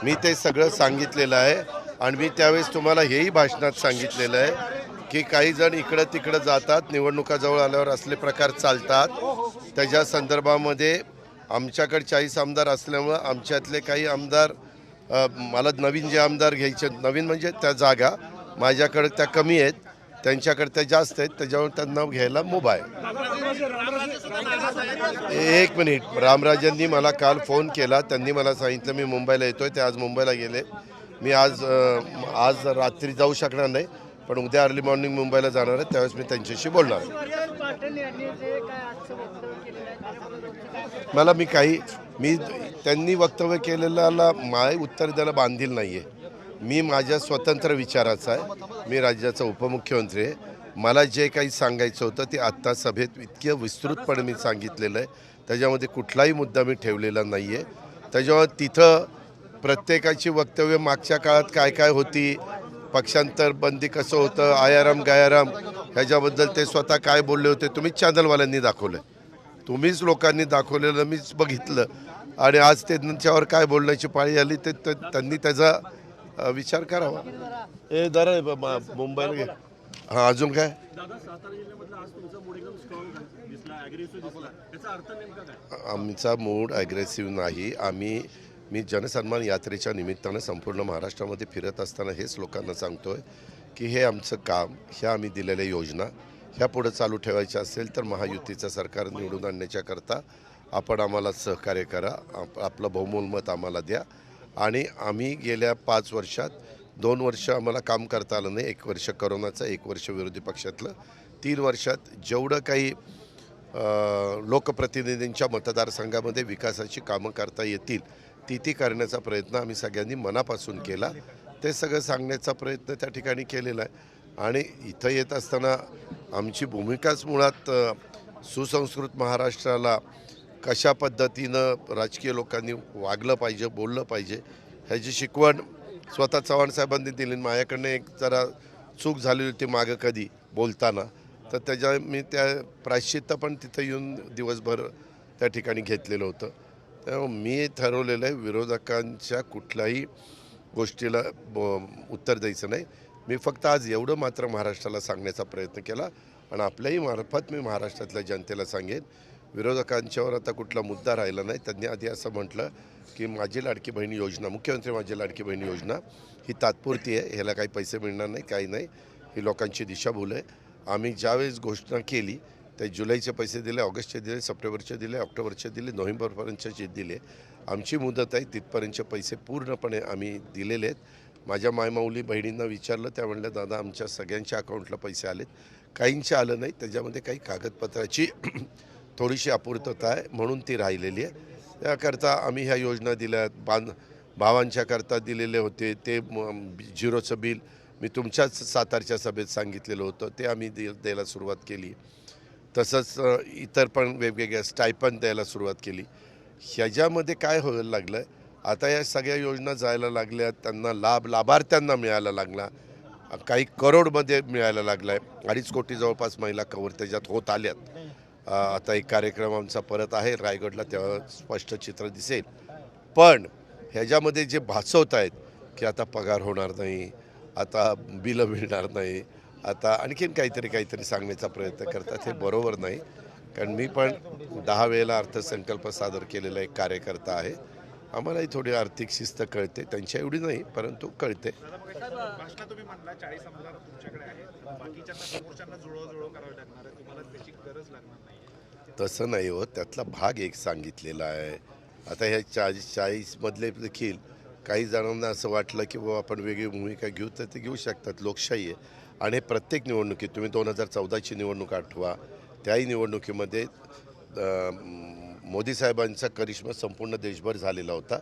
मी ते सगळं सांगितलेलं आहे आणि मी त्यावेळेस तुम्हाला हेही भाषणात सांगितलेलं आहे की काही जण इकडं तिकडं जातात निवडणुका जवळ आल्यावर असले प्रकार चालतात. त्याच्या संदर्भामध्ये आमच्याकडे चाळीस आमदार असल्यामुळं आमच्यातले काही आमदार मला नवीन जे आमदार घ्यायचे नवीन म्हणजे त्या जागा माझ्याकडे त्या कमी आहेत त्यांच्याकडे त्या जास्त आहेत त्याच्यावर त्यांना घ्यायला मुभा आहे. एक मिनिट. रामराजांनी मला काल फोन केला. त्यांनी मला सांगितलं मी मुंबईला येतोय. ते आज मुंबईला गेले. मी आज आज रात्री जाऊ शकणार नाही पण उद्या अर्ली मॉर्निंग मुंबईला जाणार आहे. त्यावेळेस मी त्यांच्याशी बोलणार मला मी काही मी त्यांनी वक्तव्य केलेल्याला माय उत्तर द्यायला बांधील नाही आहे मी माझ्या स्वतंत्र विचाराचा आहे. मी राज्याचा उपमुख्यमंत्री आहे. मला जे काही सांगायचं होतं ते आत्ता सभेत इतकं विस्तृतपणे मी सांगितलेलं आहे. त्याच्यामध्ये कुठलाही मुद्दा मी ठेवलेला नाही आहे त्याच्यामुळे तिथं प्रत्येकाची वक्तव्य मागच्या काळात काय काय होती पक्षांतर बंदी कसं होतं आयाराम गायाराम ह्याच्याबद्दल ते स्वतः काय बोलले होते तुम्हीच चॅनलवाल्यांनी दाखवलं तुम्हीच लोकांनी दाखवलेलं मीच बघितलं. आणि आज ते त्यांच्यावर काय बोलण्याची पाळी आली ते त्यांनी त्याचा विचार करावा. हे दर मुंबईला हां अजून काय? आमचा मूड ॲग्रेसिव्ह नाही. आम्ही मी जनसन्मान यात्रेच्या निमित्तानं संपूर्ण महाराष्ट्रामध्ये फिरत असताना हेच लोकांना सांगतोय की हे आमचं काम ह्या आम्ही दिलेल्या योजना ह्या पुढं चालू ठेवायच्या असेल तर महायुतीचं सरकार निवडून आणण्याच्याकरता आपण आम्हाला सहकार्य करा. आप आपलं बहुमोल मत आम्हाला द्या. आणि आम्ही गेल्या पाच वर्षात दोन वर्ष आम्हाला काम करता आलं नाही. एक वर्ष करोनाचं एक वर्ष विरोधी पक्षातलं. तीन वर्षात जेवढं काही लोकप्रतिनिधींच्या मतदारसंघामध्ये विकासाची कामं करता येतील ती ती करण्याचा प्रयत्न आम्ही सगळ्यांनी मनापासून केला. ते सगळं सांगण्याचा प्रयत्न त्या ठिकाणी केलेला आहे. आणि इथं येत असताना आमची भूमिकाच मुळात सुसंस्कृत महाराष्ट्राला कशा पद्धतीनं राजकीय लोकांनी वागलं पाहिजे बोललं पाहिजे ह्याची शिकवण स्वतः चव्हाण साहेबांनी दिली. माझ्याकडनं एक जरा चूक झाली होती मागं कधी बोलताना. तर त्याच्या मी त्या प्रायश्चित्त पण तिथं येऊन दिवसभर त्या ठिकाणी घेतलेलं होतं. त्यामुळे मी ठरवलेलं आहे विरोधकांच्या कुठल्याही गोष्टीला ब- उत्तर द्यायचं नाही. मी फक्त आज एवढं मात्र महाराष्ट्राला सांगण्याचा प्रयत्न केला. आणि आपल्याही मार्फत मी महाराष्ट्रातल्या जनतेला सांगेन विरोधकांच्यावर आता कुठला मुद्दा राहिला नाही. त्यांनी आधी असं म्हटलं की माझी लाडकी बहीण योजना मुख्यमंत्री माझी लाडकी बहीण योजना ही तात्पुरती आहे. ह्याला काही पैसे मिळणार नाही काही नाही. ही लोकांची दिशाभूल आहे. आम्ही ज्यावेळेस घोषणा केली ते जुलैचे पैसे दिले ऑगस्टचे दिले सप्टेंबरचे दिले ऑक्टोबरचे दिले नोव्हेंबरपर्यंतचे दिले. आमची मुदत आहे तिथपर्यंतचे पैसे पूर्णपणे आम्ही दिलेले आहेत. माझ्या मायमाऊली बहिणींना विचारलं त्या म्हणल्या दादा आमच्या सगळ्यांच्या अकाउंटला पैसे आलेत. काहींचे आलं नाही त्याच्यामध्ये काही कागदपत्राची थोडीशी अपूर्तता आहे म्हणून ती राहिलेली आहे. त्याकरता आम्ही ह्या योजना दिल्यात बांध भावांच्याकरता दिलेले होते. ते झिरोचं बिल मी तुमच्याच सातारच्या सभेत सांगितलेलं होतं. ते आम्ही दे द्यायला सुरुवात केली. तसंच इतर पण वेगवेगळ्या स्टायपन द्यायला सुरुवात केली. ह्याच्यामध्ये काय व्हायला लागलं आहे आता या सगळ्या योजना जायला लागल्या. त्यांना लाभ लाभार्थ्यांना मिळायला लागला. काही करोडमध्ये मिळायला लागला आहे अडीच कोटी जवळपास महिला कवर त्याच्यात होत आल्यात. आता एक कार्यक्रम आमचा परत आहे रायगडला तेव्हा स्पष्ट चित्र दिसेल. पण ह्याच्यामध्ये जे भासवत आहेत की आता पगार होणार नाही आता बिलं मिळणार नाही आता आणखीन काहीतरी काहीतरी सांगण्याचा प्रयत्न करतात हे बरोबर नाही. कारण मी पण दहा वेळेला अर्थसंकल्प सादर केलेला एक कार्यकर्ता आहे. आम्हालाही थोडी आर्थिक शिस्त कळते त्यांच्या एवढी नाही परंतु कळते. तसं नाही हो त्यातला भाग एक सांगितलेला आहे. आता ह्या चाळीस चाळीसमधले देखील काही जणांना असं वाटलं की बाबा आपण वेगळी भूमिका घेऊ तर ते घेऊ शकतात लोकशाही आहे. आणि प्रत्येक निवडणुकीत तुम्ही दोन हजार चौदाची निवडणूक आठवा त्याही निवडणुकीमध्ये मोदी साहेबांचा करिश्मा संपूर्ण देशभर झालेला होता.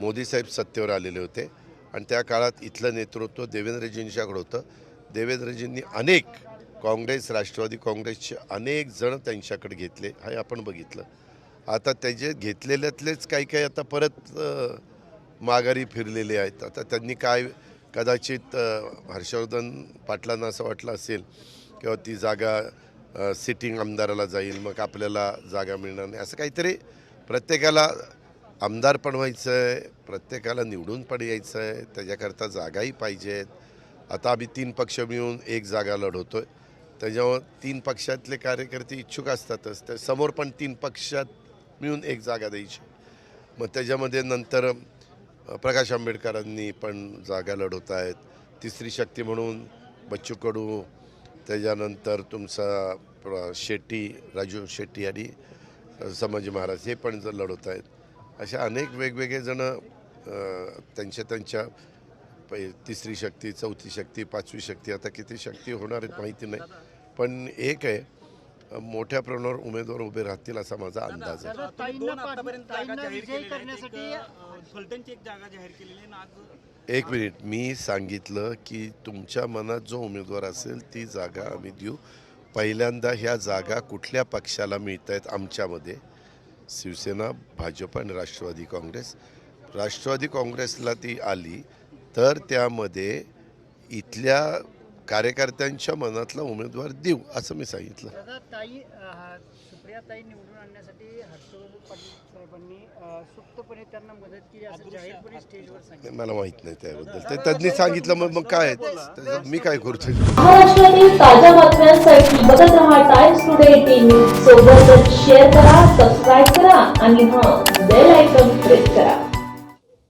मोदी साहेब सत्तेवर आलेले होते. आणि त्या काळात इथलं नेतृत्व देवेंद्रजींच्याकडं होतं. देवेंद्रजींनी अनेक काँग्रेस राष्ट्रवादी काँग्रेसचे अनेक जण त्यांच्याकडे घेतले. हे आपण बघितलं. आता त्याचे घेतलेल्यातलेच काही काही आता परत माघारी फिरलेले आहेत. आता त्यांनी काय कदाचित हर्षवर्धन पाटलांना असं वाटलं असेल किंवा ती जागा सिटिंग आमदाराला जाईल मग आपल्याला जागा मिळणार नाही. असं काहीतरी प्रत्येकाला आमदार पण व्हायचं आहे प्रत्येकाला निवडून पण यायचं आहे त्याच्याकरता जागाही पाहिजेत. आता आम्ही तीन पक्ष मिळून एक जागा लढवतो आहे त्याच्यामुळं तीन पक्षातले कार्यकर्ते इच्छुक असतातच त्या समोर पण तीन पक्षात मिळून एक जागा द्यायची. मग त्याच्यामध्ये नंतर प्रकाश आंबेडकरांनी पण जागा लढवत आहेत तिसरी शक्ती म्हणून बच्चू कडू त्याच्यानंतर तुमचा शेट्टी राजू शेट्टी आणि अ, संभाजी महाराज हे पण जर लढवत आहेत. अशा अनेक वेगवेगळे जण त्यांच्या त्यांच्या पै तिसरी शक्ती चौथी शक्ती पाचवी शक्ती आता किती शक्ती होणार आहेत माहिती नाही. पण एक आहे मोठ्या प्रमाणावर उमेदवार उभे राहतील असा माझा अंदाज आहे. एक मिनिट मी सांगितलं की तुमच्या मनात जो उमेदवार असेल ती जागा आम्ही देऊ. पहिल्यांदा ह्या जागा कुठल्या पक्षाला मिळत आहेत आमच्यामध्ये? शिवसेना भाजप आणि राष्ट्रवादी काँग्रेस. राष्ट्रवादी काँग्रेसला ती आली तर त्यामध्ये इथल्या कार्यकर्त्यांच्या मनातला उमेदवार देऊ असं मी सांगितलं. ताई सुप्रिया ताई निवडून आणण्यासाठी हर्षवर्धन पाटील साहेबांनी अं, सुप्तपणे त्यांना मदत केली असं जाहीरपणे स्टेजवर सांगितलं. मला माहीत नाही त्याबद्दल. ते त्यांनी सांगितलं मग मग काय त्याचं मी काय करतोय महाराष्ट्रातील ताज्या बातम्यांसाठी बघत रहा टाइम्स टुडे टीव्ही सोबतच शेअर करा सबस्क्राईब करा आणि हां बेल आयकॉन प्रेस करा.